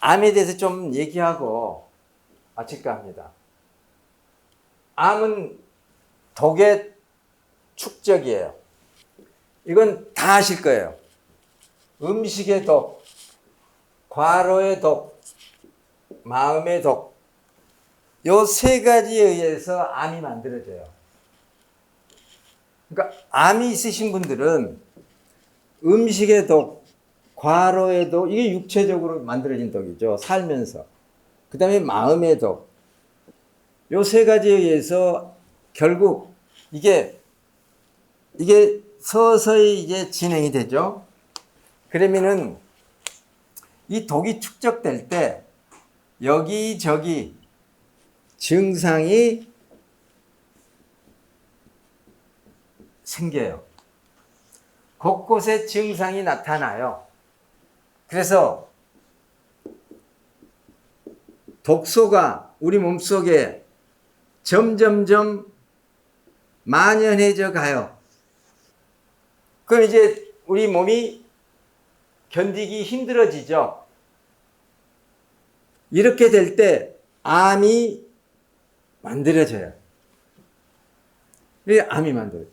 암에 대해서 좀 얘기하고 마칠까 합니다. 암은 독의 축적이에요. 이건 다 아실 거예요. 음식의 독, 과로의 독, 마음의 독. 요 세 가지에 의해서 암이 만들어져요. 그러니까 암이 있으신 분들은 음식의 독, 과로의 독, 이게 육체적으로 만들어진 독이죠. 살면서. 그 다음에 마음의 독. 요세 가지에 의해서 결국 이게, 이게 서서히 이제 진행이 되죠. 그러면은 이 독이 축적될 때 여기저기 증상이 생겨요. 곳곳에 증상이 나타나요. 그래서 독소가 우리 몸속에 점점점 만연해져 가요. 그럼 이제 우리 몸이 견디기 힘들어지죠. 이렇게 될 때 암이 만들어져요. 이 암이 만들어요.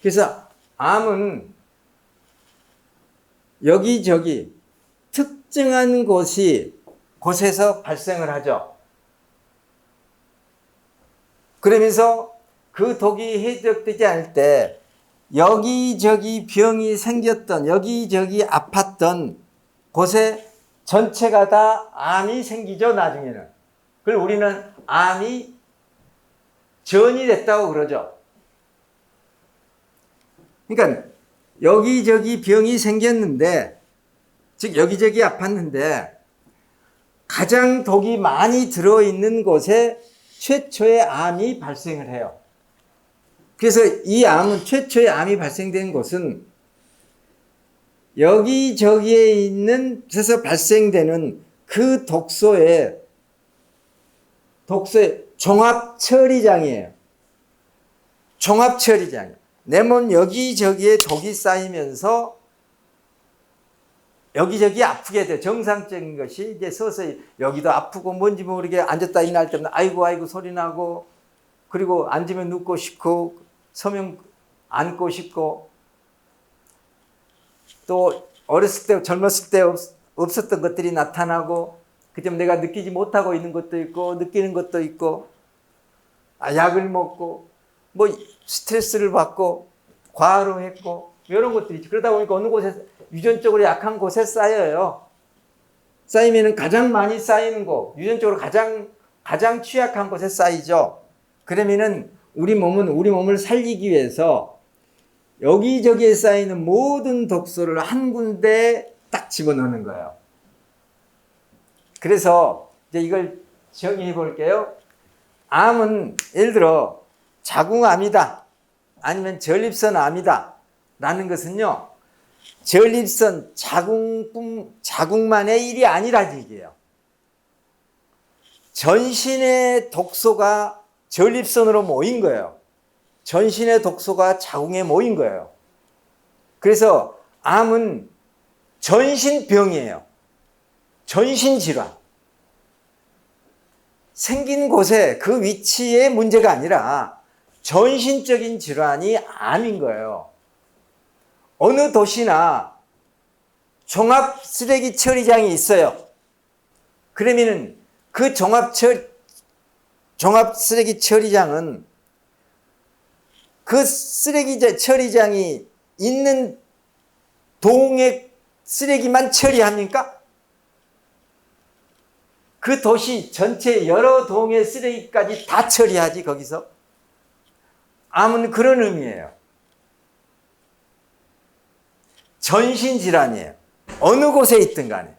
그래서 암은 여기저기 특정한 곳이 곳에서 발생을 하죠. 그러면서 그 독이 해적되지 않을 때 여기저기 병이 생겼던 여기저기 아팠던 곳에 전체가 다 암이 생기죠 나중에는 그걸 우리는 암이 전이 됐다고 그러죠 그러니까 여기저기 병이 생겼는데 즉 여기저기 아팠는데 가장 독이 많이 들어있는 곳에 최초의 암이 발생을 해요 그래서 이 암은 최초의 암이 발생된 곳은 여기저기에 있는 그래서 발생되는 그 독소의 독소의 종합 처리장이에요. 종합 처리장. 내 몸 여기저기에 독이 쌓이면서 여기저기 아프게 돼. 정상적인 것이 이제 서서히 여기도 아프고 뭔지 모르게 앉았다 일어날 때는 아이고 아이고 소리 나고 그리고 앉으면 눕고 싶고 서면 앉고 싶고 또 어렸을 때 젊었을 때 없, 없었던 것들이 나타나고 그 점 내가 느끼지 못하고 있는 것도 있고 느끼는 것도 있고 아, 약을 먹고 뭐 스트레스를 받고 과로 했고 이런 것들이 있지 그러다 보니까 어느 곳에 유전적으로 약한 곳에 쌓여요 쌓이면은 가장 많이 쌓이는 곳 유전적으로 가장 가장 취약한 곳에 쌓이죠 그러면은 우리 몸은 우리 몸을 살리기 위해서 여기저기에 쌓이는 모든 독소를 한 군데 딱 집어넣는 거예요. 그래서 이제 이걸 정의해 볼게요. 암은 예를 들어 자궁암이다. 아니면 전립선 암이다. 라는 것은요. 전립선 자궁뿐 자궁만의 일이 아니라 얘기예요. 전신의 독소가 전립선으로 모인 거예요. 전신의 독소가 자궁에 모인 거예요. 그래서 암은 전신 병이에요. 전신 질환. 생긴 곳에 그 위치의 문제가 아니라 전신적인 질환이 암인 거예요. 어느 도시나 종합 쓰레기 처리장이 있어요. 그러면은 그 종합 처 종합 쓰레기 처리장은 그 쓰레기 처리장이 있는 동의 쓰레기만 처리합니까? 그 도시 전체 여러 동의 쓰레기까지 다 처리하지 거기서 암은 그런 의미예요. 전신질환이에요. 어느 곳에 있든 간에.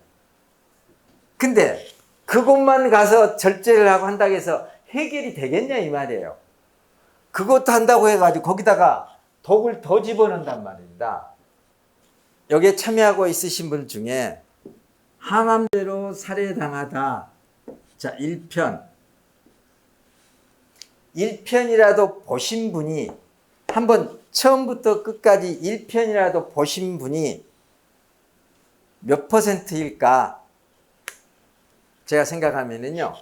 근데 그곳만 가서 절제를 하고 한다고 해서 해결이 되겠냐 이 말이에요. 그것도 한다고 해가지고 거기다가 독을 더 집어넣는단 말입니다. 여기에 참여하고 있으신 분 중에 항암제로 살해당하다. 자, 1편. 1편이라도 보신 분이 한번 처음부터 끝까지 1편이라도 보신 분이 몇 퍼센트일까? 제가 생각하면은요.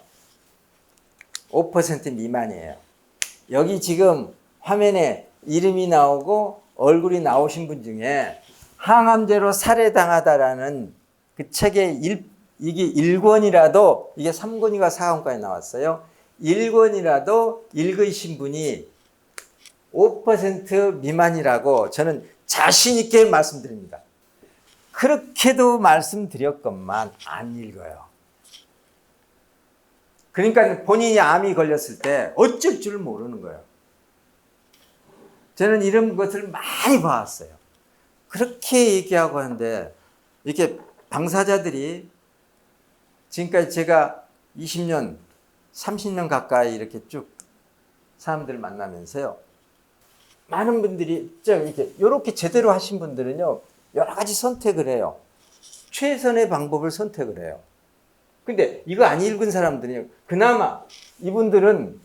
5% 미만이에요. 여기 지금 화면에 이름이 나오고 얼굴이 나오신 분 중에 항암제로 살해당하다라는 그 책의 일, 이게 1권이라도 이게 3권이가 4권까지 나왔어요. 1권이라도 읽으신 분이 5% 미만이라고 저는 자신 있게 말씀드립니다. 그렇게도 말씀드렸건만 안 읽어요. 그러니까 본인이 암이 걸렸을 때 어쩔 줄 모르는 거예요. 저는 이런 것을 많이 봐왔어요. 그렇게 얘기하고 하는데 이렇게 당사자들이 지금까지 제가 20년, 30년 가까이 이렇게 쭉 사람들을 만나면서요. 많은 분들이 좀 이렇게 이렇게 제대로 하신 분들은요. 여러 가지 선택을 해요. 최선의 방법을 선택을 해요. 근데 이거 안 읽은 사람들이 그나마 이분들은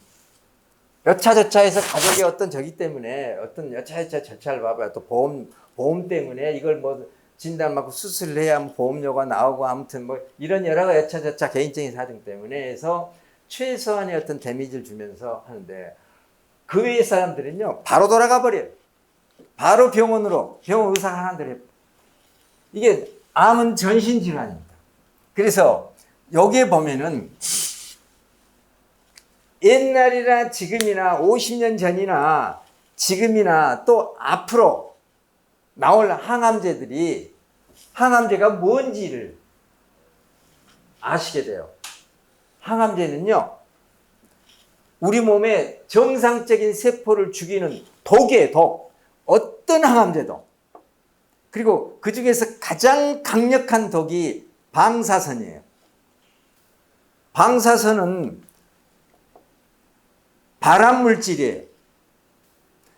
여차저차해서 가족의 어떤 저기 때문에 어떤 여차여차 절차를 봐봐요. 또 보험 보험 때문에 이걸 뭐 진단 받고 수술을 해야 뭐 보험료가 나오고 아무튼 뭐 이런 여러 가지 여차저차 개인적인 사정 때문에 해서 최소한의 어떤 데미지를 주면서 하는데 그 외의 사람들은요 바로 돌아가 버려요. 바로 병원으로 병원 의사 하나들이 이게 암은 전신 질환입니다. 그래서 여기에 보면은 옛날이나 지금이나 50년 전이나 지금이나 또 앞으로 나올 항암제들이 항암제가 뭔지를 아시게 돼요. 항암제는요, 우리 몸의 정상적인 세포를 죽이는 독이에요, 독. 어떤 항암제도. 그리고 그 중에서 가장 강력한 독이 방사선이에요. 방사선은 발암 물질이에요.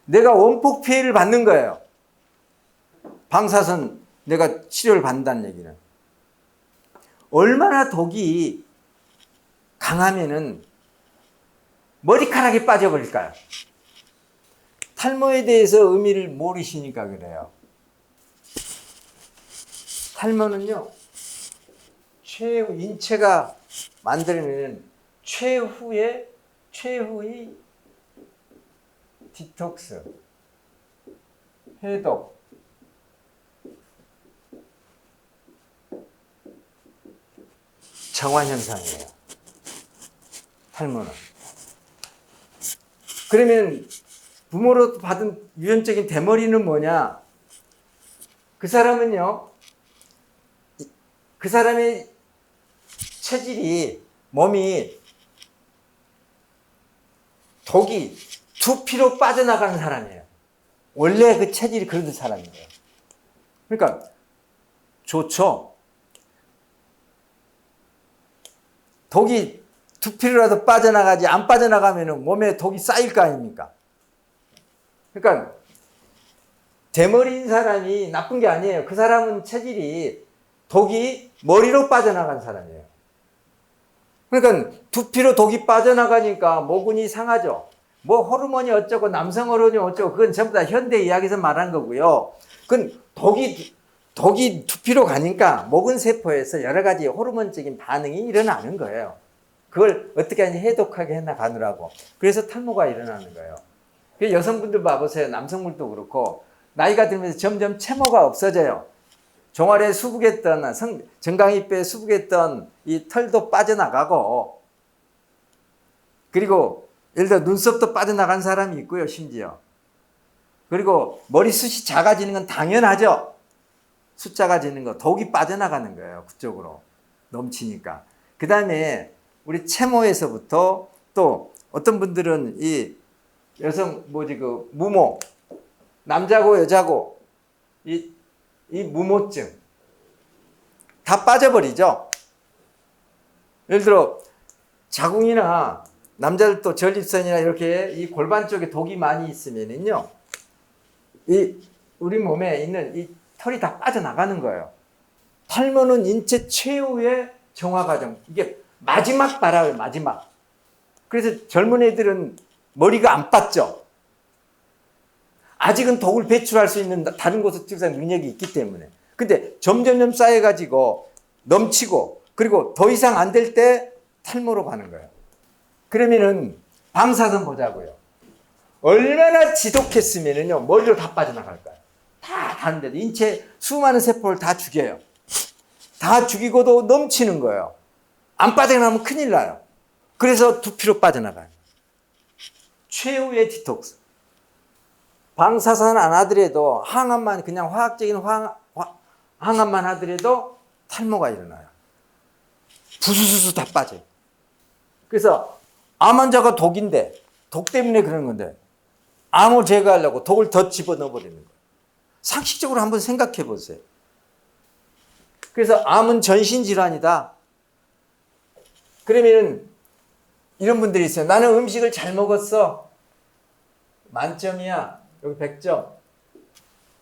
내가 원폭 피해를 받는 거예요. 방사선 내가 치료를 받는다는 얘기는. 얼마나 독이 강하면은 머리카락이 빠져버릴까요? 탈모에 대해서 의미를 모르시니까 그래요. 탈모는요, 최후, 인체가 만들어내는 최후의, 최후의 디톡스, 해독, 정화 현상이에요. 탈모는. 그러면 부모로 받은 유전적인 대머리는 뭐냐? 그 사람은요, 그 사람의 체질이, 몸이 독이 두피로 빠져나가는 사람이에요. 원래 그 체질이 그런 사람이에요. 그러니까, 좋죠. 독이 두피로라도 빠져나가지 안 빠져나가면 몸에 독이 쌓일 거 아닙니까? 그러니까 대머리인 사람이 나쁜 게 아니에요. 그 사람은 체질이 독이 머리로 빠져나간 사람이에요. 그러니까 두피로 독이 빠져나가니까 모근이 상하죠. 뭐 호르몬이 어쩌고 남성 호르몬이 어쩌고 그건 전부 다 현대 이야기에서 말한 거고요. 그건 독이 독이 두피로 가니까 모근 세포에서 여러 가지 호르몬적인 반응이 일어나는 거예요. 그걸 어떻게 하냐 해독하게 해나가느라고. 그래서 탈모가 일어나는 거예요. 그 여성분들 봐보세요. 남성분도 그렇고 나이가 들면서 점점 채모가 없어져요. 종아리에 수북했던 성, 정강이뼈에 수북했던 이 털도 빠져나가고 그리고 예를 들어 눈썹도 빠져나간 사람이 있고요. 심지어 그리고 머리숱이 작아지는 건 당연하죠. 숫자가 지는 거 독이 빠져나가는 거예요. 그쪽으로 넘치니까. 그 다음에 우리 채모에서부터 또 어떤 분들은 이 여성 뭐지 그 무모 남자고 여자고 이, 이 무모증 다 빠져버리죠. 예를 들어 자궁이나 남자들도 전립선이나 이렇게 이 골반 쪽에 독이 많이 있으면은요 이 우리 몸에 있는 이 털이 다 빠져나가는 거예요. 탈모는 인체 최후의 정화 과정. 이게 마지막 발화예요, 마지막. 그래서 젊은 애들은 머리가 안 빠져. 아직은 독을 배출할 수 있는 다른 곳에 특성 능력이 있기 때문에. 근데 점점점 쌓여가지고 넘치고 그리고 더 이상 안 될 때 탈모로 가는 거예요. 그러면은 방사선 보자고요. 얼마나 지독했으면은요, 머리로 다 빠져나갈까요? 다 다른데도 인체 수많은 세포를 다 죽여요. 다 죽이고도 넘치는 거예요. 안 빠져나가면 큰일 나요. 그래서 두피로 빠져나가요. 최후의 디톡스. 방사선 안 하더라도 항암만 그냥 화학적인 황, 화- 항암만 하더라도 탈모가 일어나요. 부수수수 다 빠져요. 그래서 암 환자가 독인데 독 때문에 그러는 건데 암을 제거하려고 독을 더 집어넣어 버리는 거예요. 상식적으로 한번 생각해 보세요. 그래서 암은 전신 질환이다. 그러면은 이런 분들이 있어요. 나는 음식을 잘 먹었어. 만점이야. 여기 100점.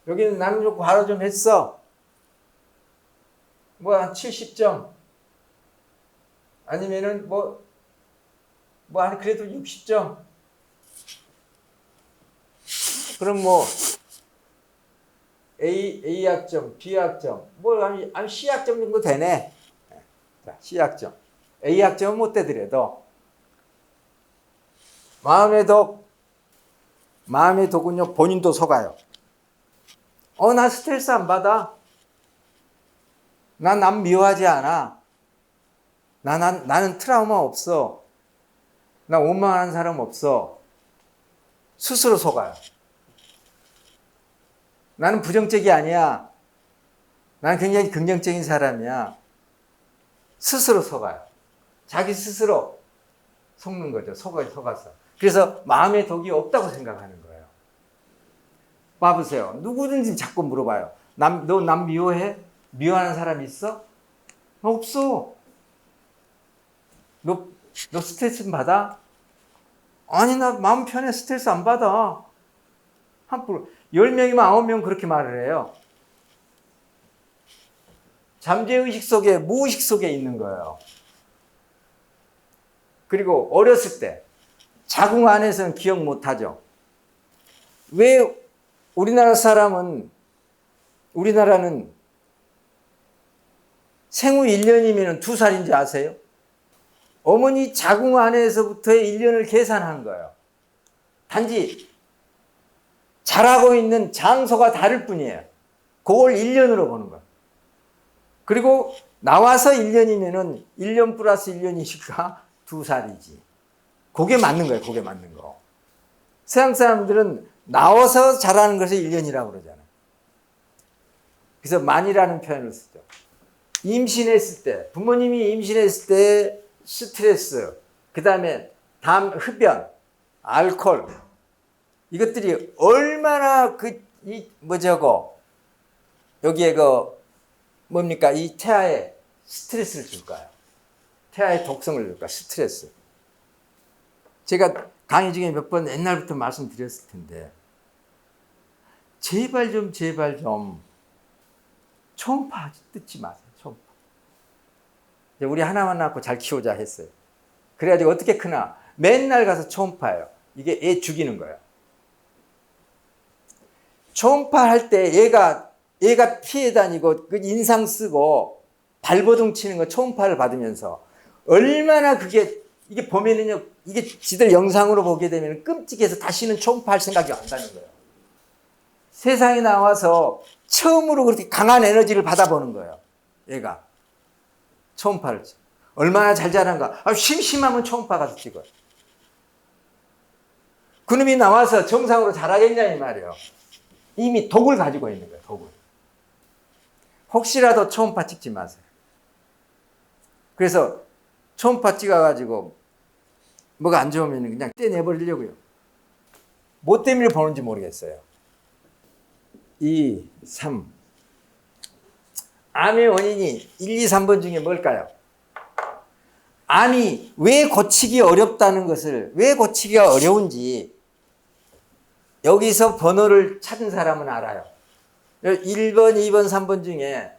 여기는 나는 좀 과로 좀 했어. 뭐 한 70점. 아니면은 뭐, 뭐, 한 그래도 60점. 그럼 뭐, A, A 학점, B 학점, 뭐, 한, 한 C 학점 정도 되네. 자, C 학점. A 학점은 못 되더라도, 마음의 독, 마음의 독은요, 본인도 속아요. 어, 나 스트레스 안 받아. 난남 미워하지 않아. 나, 난, 나는 트라우마 없어. 나 원망하는 사람 없어. 스스로 속아요. 나는 부정적이 아니야. 나는 굉장히 긍정적인 사람이야. 스스로 속아요. 자기 스스로 속는 거죠. 속아, 속아서. 그래서 마음의 독이 없다고 생각하는 거예요. 봐보세요. 누구든지 자꾸 물어봐요. 남, 너 남 미워해? 미워하는 사람 있어? 없어. 너, 너 스트레스 받아? 아니, 나 마음 편해. 스트레스 안 받아. 함부로. 10명이면 9명 그렇게 말을 해요. 잠재의식 속에, 무의식 속에 있는 거예요. 그리고 어렸을 때, 자궁 안에서는 기억 못 하죠. 왜 우리나라 사람은, 우리나라는 생후 1년이면 2살인지 아세요? 어머니 자궁 안에서부터의 1년을 계산한 거예요. 단지 자라고 있는 장소가 다를 뿐이에요. 그걸 1년으로 보는 거예요. 그리고 나와서 1년이면은 1년 플러스 1년이니까 2살이지. 그게 맞는 거예요. 그게 맞는 거. 서양 사람들은 나와서 자라는 것을 1년이라고 그러잖아요. 그래서 만이라는 표현을 쓰죠. 임신했을 때, 부모님이 임신했을 때 스트레스, 그 다음에 담, 흡연, 알코올, 이것들이 얼마나 그, 이, 뭐저고, 여기에 그, 뭡니까, 이 태아에 스트레스를 줄까요? 태아에 독성을 줄까, 스트레스. 제가 강의 중에 몇 번 옛날부터 말씀드렸을 텐데, 제발 좀, 제발 좀, 초음파 듣지 마세요. 이제 우리 하나만 낳고 잘 키우자 했어요. 그래가지고 어떻게 크나? 맨날 가서 초음파예요. 이게 애 죽이는 거예요. 초음파 할 때 얘가, 얘가 피해 다니고 그 인상 쓰고 발버둥 치는 거 초음파를 받으면서 얼마나 그게, 이게 보면은요, 이게 지들 영상으로 보게 되면 끔찍해서 다시는 초음파 할 생각이 안 나는 거예요. 세상에 나와서 처음으로 그렇게 강한 에너지를 받아보는 거예요. 얘가. 초음파를. 찍- 얼마나 잘 자란가. 아, 심심하면 초음파 가서 찍어요. 그놈이 나와서 정상으로 자라겠냐, 이 말이에요. 이미 독을 가지고 있는 거예요, 독을. 혹시라도 초음파 찍지 마세요. 그래서 초음파 찍어가지고 뭐가 안 좋으면 그냥 떼내버리려고요. 뭐 때문에 보는지 모르겠어요. 2, 3. 암의 원인이 1, 2, 3번 중에 뭘까요? 암이 왜 고치기 어렵다는 것을, 왜 고치기가 어려운지 여기서 번호를 찾은 사람은 알아요. 1번, 2번, 3번 중에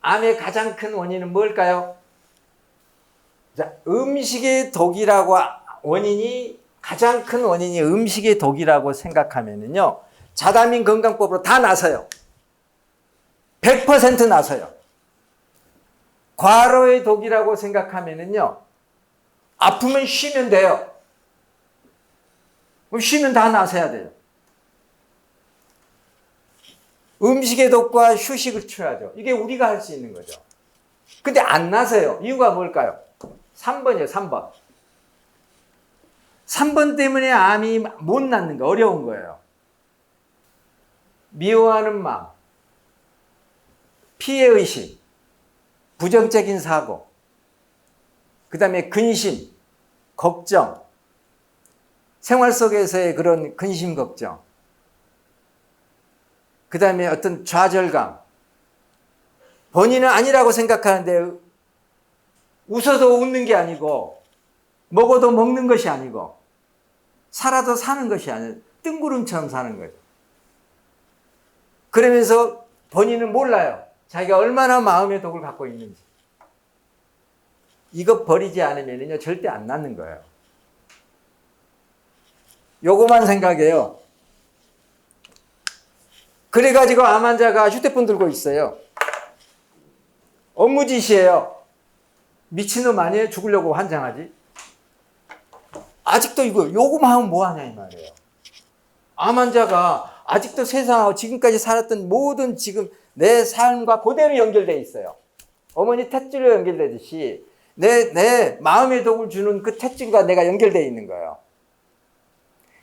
암의 가장 큰 원인은 뭘까요? 자, 음식의 독이라고 원인이 가장 큰 원인이 음식의 독이라고 생각하면은요. 자다민 건강법으로 다 나서요. 100% 나서요. 과로의 독이라고 생각하면은요, 아프면 쉬면 돼요. 그럼 쉬면 다 나서야 돼요. 음식의 독과 휴식을 취하죠. 이게 우리가 할 수 있는 거죠. 근데 안 나서요. 이유가 뭘까요? 3번이에요, 3번. 3번 때문에 암이 못 낫는 거, 어려운 거예요. 미워하는 마음, 피해의식, 부정적인 사고, 그 다음에 근심, 걱정, 생활 속에서의 그런 근심, 걱정, 그 다음에 어떤 좌절감, 본인은 아니라고 생각하는데 웃어도 웃는 게 아니고 먹어도 먹는 것이 아니고 살아도 사는 것이 아니고 뜬구름처럼 사는 거예요. 그러면서 본인은 몰라요. 자기가 얼마나 마음의 독을 갖고 있는지. 이거 버리지 않으면요 절대 안 낫는 거예요. 요거만 생각해요. 그래가지고 암 환자가 휴대폰 들고 있어요. 업무짓이에요. 미친놈 아니에요? 죽으려고 환장하지? 아직도 이거, 요거만 하면 뭐하냐, 이 말이에요. 암 환자가 아직도 세상하고 지금까지 살았던 모든 지금 내 삶과 그대로 연결돼 있어요. 어머니 탯줄로 연결되듯이 내, 내 마음의 독을 주는 그 탯줄과 내가 연결돼 있는 거예요.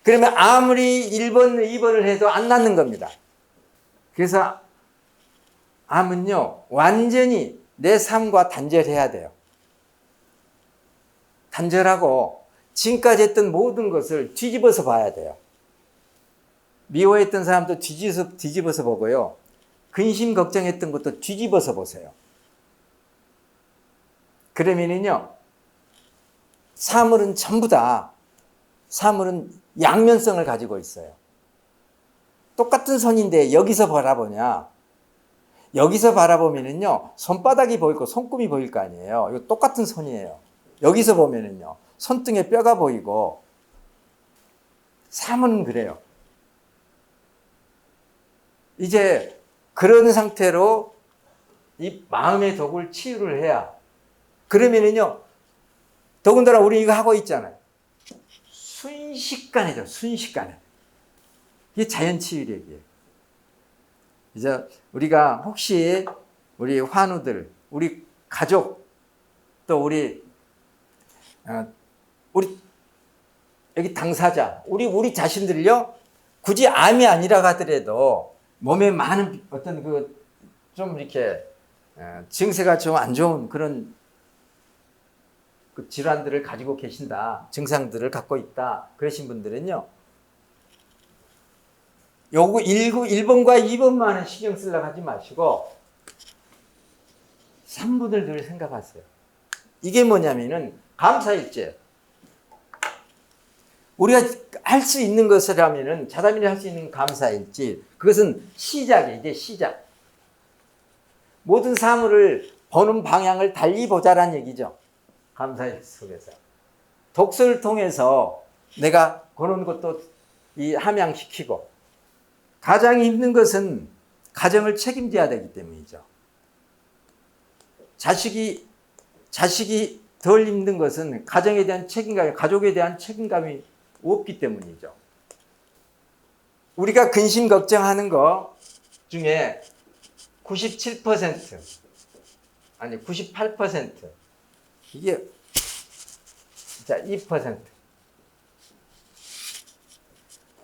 그러면 아무리 1번, 2번을 해도 안 낫는 겁니다. 그래서 암은요, 완전히 내 삶과 단절해야 돼요. 단절하고 지금까지 했던 모든 것을 뒤집어서 봐야 돼요. 미워했던 사람도 뒤집어서, 뒤집어서 보고요. 근심 걱정했던 것도 뒤집어서 보세요. 그러면은요, 사물은 전부 다, 사물은 양면성을 가지고 있어요. 똑같은 손인데 여기서 바라보냐, 여기서 바라보면은요, 손바닥이 보이고 손금이 보일 거 아니에요. 이거 똑같은 손이에요. 여기서 보면은요, 손등에 뼈가 보이고, 사물은 그래요. 이제 그런 상태로 이 마음의 독을 치유를 해야, 그러면은요, 더군다나 우리 이거 하고 있잖아요. 순식간에죠, 순식간에. 이게 자연 치유력이에요. 이제 우리가 혹시 우리 환우들, 우리 가족, 또 우리 어, 우리 여기 당사자, 우리 우리 자신들요 굳이 암이 아니라 하더라도 몸에 많은 어떤 그 좀 이렇게 어, 증세가 좀 안 좋은 그런 그 질환들을 가지고 계신다, 증상들을 갖고 있다 그러신 분들은요. 요거 1번과 2번만은 신경 쓰려고 하지 마시고 3분을 늘 생각하세요. 이게 뭐냐면은 감사일제. 우리가 할 수 있는 것이라면은 자담이 할 수 있는 감사일지 그것은 시작이에요. 이제 시작. 모든 사물을 보는 방향을 달리 보자란 얘기죠. 감사일 속에서. 독서를 통해서 내가 그런 것도 이 함양시키고 가장 힘든 것은 가정을 책임져야 되기 때문이죠. 자식이 자식이 덜 힘든 것은 가정에 대한 책임감, 가족에 대한 책임감이 없기 때문이죠. 우리가 근심 걱정하는 거 중에 97% 아니 98% 이게 자 2%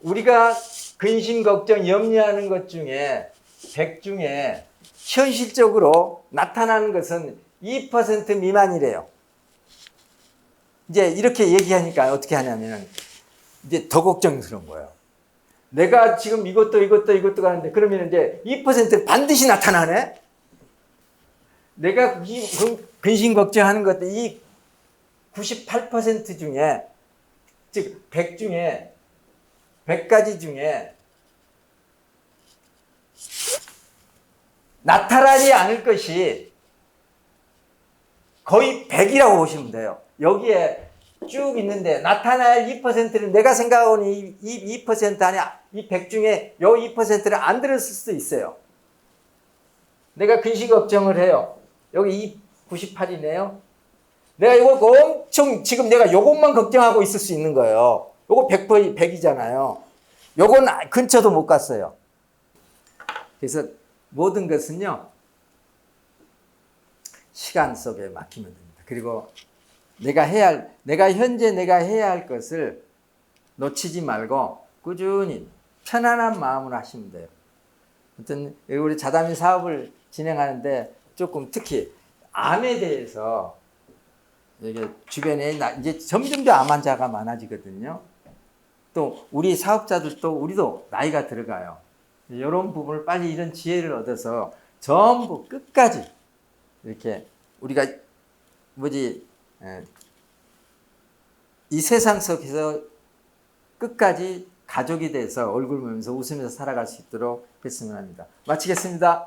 우리가 근심 걱정 염려하는 것 중에 100 중에 현실적으로 나타나는 것은 2% 미만이래요. 이제 이렇게 얘기하니까 어떻게 하냐면 이제 더 걱정스러운 거예요. 내가 지금 이것도 이것도 이것도 가는데 그러면 이제 2% 반드시 나타나네? 내가 이 근심 걱정하는 것도 이 98% 중에 즉 100 중에 100가지 중에 나타나지 않을 것이 거의 100이라고 보시면 돼요. 여기에 쭉 있는데 나타날 2%를 내가 생각하는 이, 이2% 아니 이100 중에 요 2%를 안 들었을 수도 있어요. 내가 근심 걱정을 해요. 여기 이 98이네요. 내가 이거 엄청 지금 내가 요것만 걱정하고 있을 수 있는 거예요. 요거 100%, 100이잖아요. 요건 아- 근처도 못 갔어요. 그래서 모든 것은요. 시간 속에 맡기면 됩니다. 그리고 내가 해야 할, 내가 현재 내가 해야 할 것을 놓치지 말고 꾸준히 편안한 마음으로 하시면 돼요. 아무튼 우리 자담이 사업을 진행하는데 조금 특히 암에 대해서 이게 주변에 나- 이제 점점 더암 환자가 많아지거든요. 또 우리 사업자들도 우리도 나이가 들어가요. 이런 부분을 빨리 이런 지혜를 얻어서 전부 끝까지 이렇게 우리가 뭐지 에, 이 세상 속에서 끝까지 가족이 돼서 얼굴 보면서 웃으면서 살아갈 수 있도록 했으면 합니다. 마치겠습니다.